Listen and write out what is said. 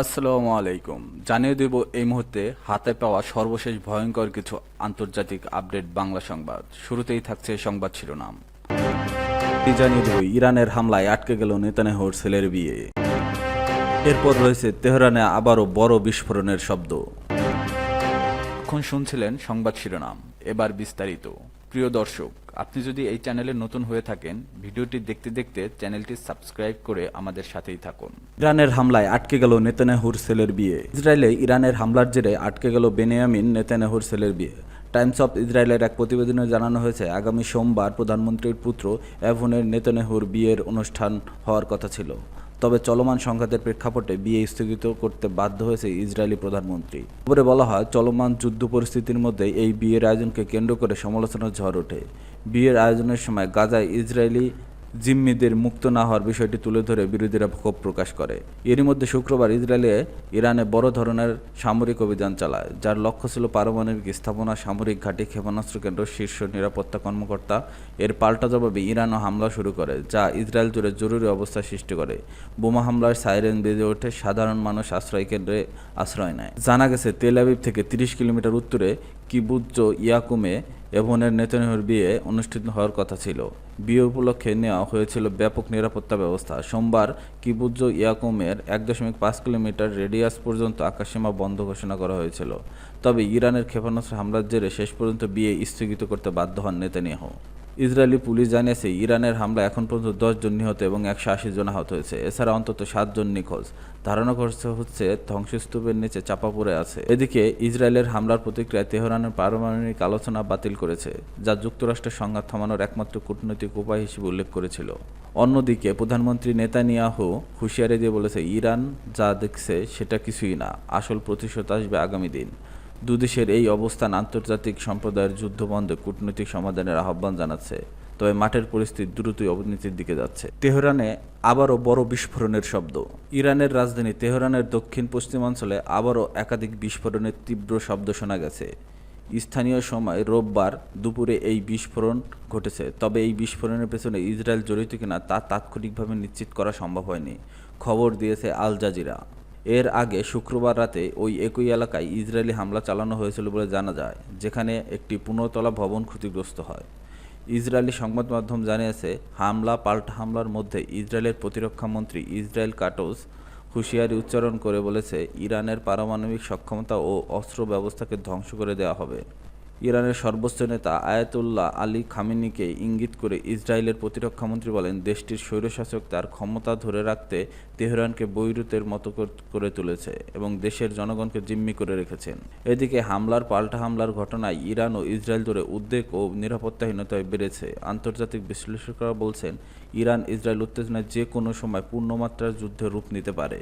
আসসালামু আলাইকুম। জানিয়ে দেব এই মুহূর্তে হাতে পাওয়া সর্বশেষ ভয়ঙ্কর কিছু আন্তর্জাতিক আপডেট বাংলা সংবাদ। শুরুতেই থাকছে সংবাদ শিরোনাম। জানিয়ে দেব, ইরানের হামলায় আটকে গেল নেতানেহর ছেলের বিয়ে। এরপর রয়েছে তেহরানে আবারও বড় বিস্ফোরণের শব্দ। এখন শুনছিলেন সংবাদ শিরোনাম। এবার বিস্তারিত। প্রিয় দর্শক, আপনি যদি এই চ্যানেলে নতুন হয়ে থাকেন, ভিডিওটি দেখতে দেখতে চ্যানেলটি সাবস্ক্রাইব করে আমাদের সাথেই থাকুন। ইরানের হামলায় আটকে গেল নেতানেহুর সেলের বিয়ে। ইসরায়েলে ইরানের হামলার জেরে আটকে গেল বেনিয়ামিন নেতানেহুর সেলের বিয়ে। টাইমস অফ ইসরায়েলের এক প্রতিবেদনে জানানো হয়েছে, আগামী সোমবার প্রধানমন্ত্রীর পুত্র এভনের নেতানেহুর বিয়ের অনুষ্ঠান হওয়ার কথা ছিল। তবে চলমান সংঘাতের প্রেক্ষাপটে বিয়ে স্থগিত করতে বাধ্য হয়েছে ইসরায়েলি প্রধানমন্ত্রী। খবরে বলা হয়, চলমান যুদ্ধ পরিস্থিতির মধ্যে এই বিয়ের আয়োজনকে কেন্দ্র করে সমালোচনার ঝড় ওঠে। বিয়ের আয়োজনের সময় গাজায় ইসরায়েলি জিম্মিদের মুক্ত না হওয়ার বিষয়টি তুলে ধরে বিরোধীরা ক্ষোভ প্রকাশ করে। এরই মধ্যে শুক্রবার ইসরায়েলে ইরানে বড় ধরনের সামরিক অভিযান চালায়, যার লক্ষ্য ছিল পারমাণবিক স্থাপনা, সামরিক ঘাঁটি, ক্ষেপণাস্ত্র কেন্দ্র, শীর্ষ নিরাপত্তা কর্মকর্তা। এর পাল্টা জবাবে ইরানও হামলা শুরু করে, যা ইসরায়েল জুড়ে জরুরি অবস্থা সৃষ্টি করে। বোমা হামলার সাইরেন বেজে ওঠে, সাধারণ মানুষ আশ্রয় কেন্দ্রে আশ্রয় নেয়। জানা গেছে, তেল আবিব থেকে তিরিশ কিলোমিটার উত্তরে কিবুজ্জ ইয়াকুমে এভনের নেতনেহর বিয়ে অনুষ্ঠিত হওয়ার কথা ছিল। বিয়ে উপলক্ষে নেওয়া হয়েছিল ব্যাপক নিরাপত্তা ব্যবস্থা। সোমবার কিবুজ ইয়াকুমের এক দশমিক পাঁচ কিলোমিটার রেডিয়াস পর্যন্ত আকাশসীমা বন্ধ ঘোষণা করা হয়েছিল। তবে ইরানের ক্ষেপণাস্ত্র হামলার জেরে শেষ পর্যন্ত বিয়ে স্থগিত করতে বাধ্য হন নেতানিয়াহু। ইসরায়েলি পুলিশ জানিয়েছে, ইরানের হামলা এখন পর্যন্ত দশ জন নিহত এবং একশো আশি জন আহত হয়েছে। এছাড়া অন্তত সাতজন নিখোঁজ। ধারণা করছে হচ্ছে, ধ্বংসস্তূপের নিচে চাপা পড়ে আছে। এদিকে, ইসরায়েলের হামলার প্রতিক্রিয়ায় তেহরানের পারমাণবিক আলোচনা বাতিল করেছে, যা যুক্তরাষ্ট্রের সংঘাত থামানোর একমাত্র কূটনৈতিক উপায় হিসেবে উল্লেখ করেছিল। অন্যদিকে, প্রধানমন্ত্রী নেতানিয়াহু হুঁশিয়ারি দিয়ে বলেছে, ইরান যা দেখছে সেটা কিছুই না, আসল প্রতিশোধ আসবে আগামী দিন। দুদেশের এই অবস্থান আন্তর্জাতিক সম্প্রদায়ের যুদ্ধ বন্ধে কূটনৈতিক সমাধানের আহ্বান জানাচ্ছে, তবে মাঠের পরিস্থিতি দ্রুতই অবনতির দিকে যাচ্ছে। তেহরানে আবারও বড় বিস্ফোরণের শব্দ। ইরানের রাজধানী তেহরানের দক্ষিণ পশ্চিমাঞ্চলে আবারও একাধিক বিস্ফোরণের তীব্র শব্দ শোনা গেছে। স্থানীয় সময় রোববার দুপুরে এই বিস্ফোরণ ঘটেছে, তবে এই বিস্ফোরণের পেছনে ইসরায়েল জড়িত কিনা তা তাৎক্ষণিকভাবে নিশ্চিত করা সম্ভব হয়নি, খবর দিয়েছে আল জাজিরা। এর আগে শুক্রবার রাতে ওই একই এলাকায় ইসরায়েলি হামলা চালানো হয়েছিল বলে জানা যায়, যেখানে একটি পুনর্তলা ভবন ক্ষতিগ্রস্ত হয়। ইসরায়েলি সংবাদ মাধ্যম জানিয়েছে, হামলা পাল্টা হামলার মধ্যে ইসরায়েলের প্রতিরক্ষা মন্ত্রী ইসরায়েল কাটোস হুঁশিয়ারি উচ্চারণ করে বলেছে, ইরানের পারমাণবিক সক্ষমতা ও অস্ত্র ব্যবস্থাকে ধ্বংস করে দেওয়া হবে। ইরানের সর্বোচ্চ নেতা আয়াতুল্লাহ আলী খামেনিকে ইঙ্গিত করে ইসরায়েলের প্রতিরক্ষামন্ত্রী বলেন, দেশটির স্বৈরশাসক তার ক্ষমতা ধরে রাখতে তেহরানকে বৈরুতের মতো করে তুলেছে এবং দেশের জনগণকে জিম্মি করে রেখেছেন। এদিকে হামলার পাল্টা হামলার ঘটনায় ইরান ও ইসরায়েল জুড়ে উদ্বেগ ও নিরাপত্তাহীনতায় বেড়েছে। আন্তর্জাতিক বিশ্লেষকরা বলছেন ইরান ইসরায়েল উত্তেজনায় যে কোনো সময় পূর্ণমাত্রার যুদ্ধে রূপ নিতে পারে।